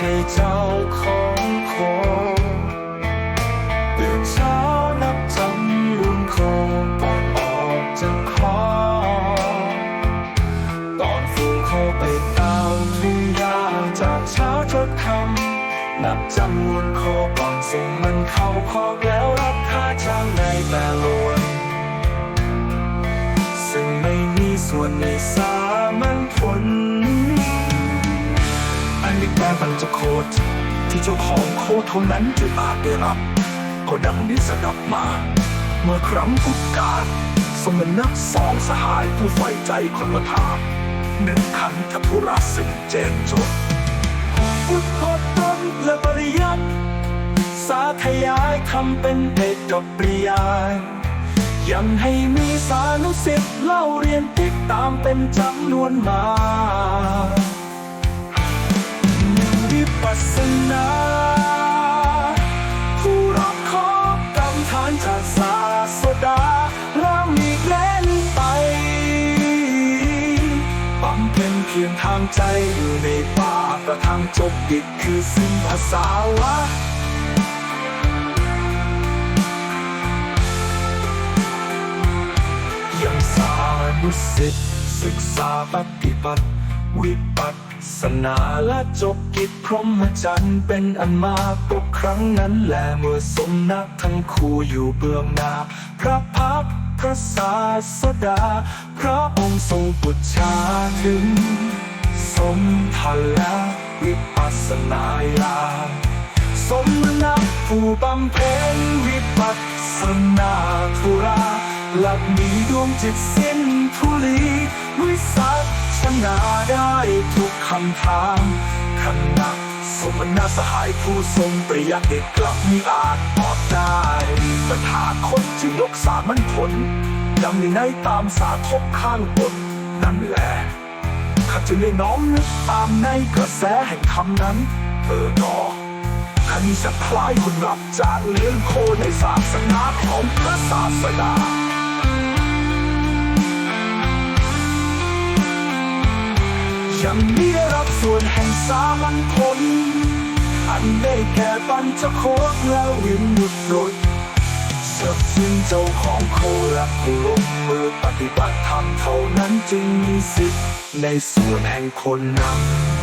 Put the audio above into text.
ช่เจ้าของโคตื่นเช้านับจำรุ่นโคก่อนออกจากคอตอนฝูงโคไปตามทุ่งหญ้าจากเช้าจนค่ำนับจำนวนคก่อนส่งมันเข้าคอกแล้วรับค่าจ้างในแต่ละวันซึ่งไม่มีส่วนในสา แปลมันจะโคตรที่เจ้าของโคตรเท่านั้นจะอาจได้รับ ก็ดังนี้สดับมา เมื่อครั้งพุทธกาลสมณะสองสหายผู้ใฝ่ใจคนละทางหนึ่งขันธพุราสิงเจนจดพุทธต้นและปริยัติสาธยายทำเป็นเอกดปริยายยังให้มีสานุสิทธิ์เล่าเรียนติดตามเป็นจำนวนมา ทางใจอยู่ในป่ากระทั่งจบกิจคือสิ้นภาษาวะยังสานุสิทธิศึกษาปฏิบัติ วิปัสสนาและจบกิจพรหมจรรย์เป็นอันมากตกครั้งนั้นแหละเมื่อสมนักทั้งคู่อยู่เบื้องหน้า พระพักตร์พระศาสดา พระองค์ทรงปุจชาถึง สมทันและวิปัสนาญาณสมณะผู้บำเพ็ญวิปัสนาธุระหลักมีดวงจิตสิ้นทุลีวิสัชนาได้ทุกคำถามขณะสมณะสหายผู้ทรงประหยัดเด็กลับมีอาจตอบได้ปัญหาคนจึงยกสามัญผลดังในตามสาธกข้างบนนั่นแหละ ข้าจึงได้น้อมนึกตามในกระแสแห่งคำนั้นเออหนอข้ามีสักคล้ายคนรับจากเลี้ยงโคในศาสนาของพระศาสดายังมีรับส่วนแห่งสามัญผลอันได้แก่ปัญจโคตและวิมุตติเสิบซึ่งเจ้าของโคและผู้ลงมือปฏิบัติธรรมเท่า จึงมีสิทธิ์ในส่วนแห่งคนนำ